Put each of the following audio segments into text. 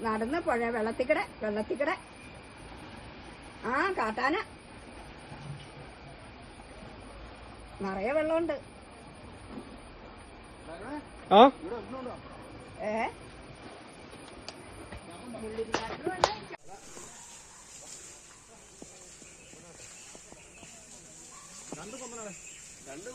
നടന്ന് പുഴ വെള്ളത്തിക്കടെ വെള്ളത്തിക്കടെ. ആ കാട്ടാന. നിറയെ വെള്ളമുണ്ട്. ആ? ഏ? രണ്ട്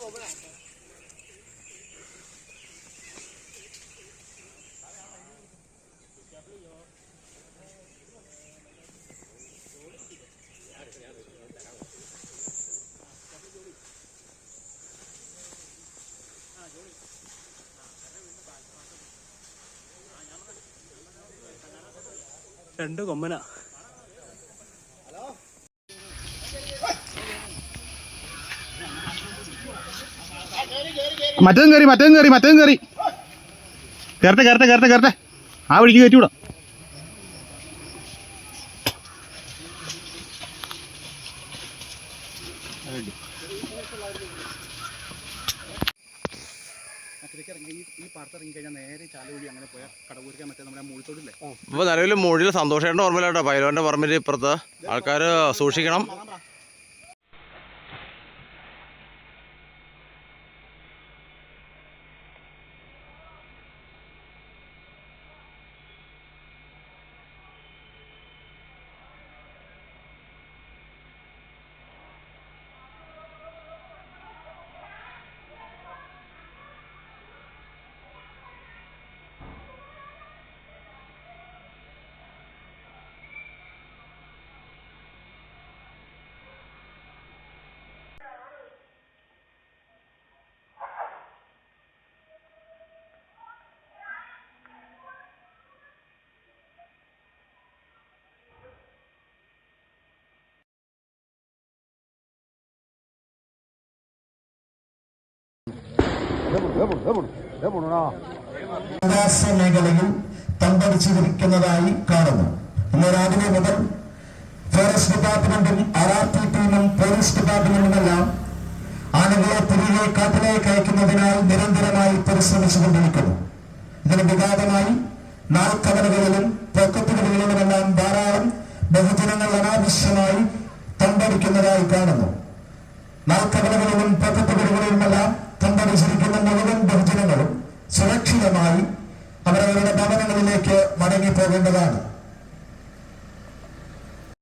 കൊമ്പന. മറ്റേതും കയറി മറ്റേതും കയറി മറ്റേതും കയറി കയറട്ടെ കയറട്ടെ കയറട്ടെ കയറട്ടെ ആ വഴിക്ക് വിടാം ഈ കഴിഞ്ഞാൽ നേരെ അങ്ങനെ നമ്മുടെ നിലവിൽ മൂഴിൽ സന്തോഷേട്ടൻ ഓർമ്മയിലാട്ടോ പൈലോന്റെ പറമ്പിൽ ഇപ്പുറത്ത് ആൾക്കാർ സൂക്ഷിക്കണം. ആകാശ മേഖലയിൽ തമ്പടിച്ചിരിക്കുന്നതായി കാണുന്നു. ഇന്ന് രാവിലെ മുതൽ ഫോറസ്റ്റ് ഡിപ്പാർട്ട്മെന്റും ആർ ആർ ടി ടീമും പോലീസ് ഡിപ്പാർട്ട്മെന്റുമെല്ലാം ആനകളെ തിരികെ കാട്ടിലേക്ക് അയക്കുന്നതിനാൽ നിരന്തരമായി പരിശ്രമിച്ചുകൊണ്ടിരിക്കുന്നു. ഇതിന് വിഘാതമായി നാൽക്കവലകളിലും പൊക്കത്തിനുകളിലുമെല്ലാം ധാരാളം ബഹുജനങ്ങൾ അനാവശ്യമായി തമ്പടിക്കുന്നതായി കാണുന്നു. നാൽക്കവലകളിലും പോക്കറ്റുകളിലുമെല്ലാം ബഹുജനങ്ങളും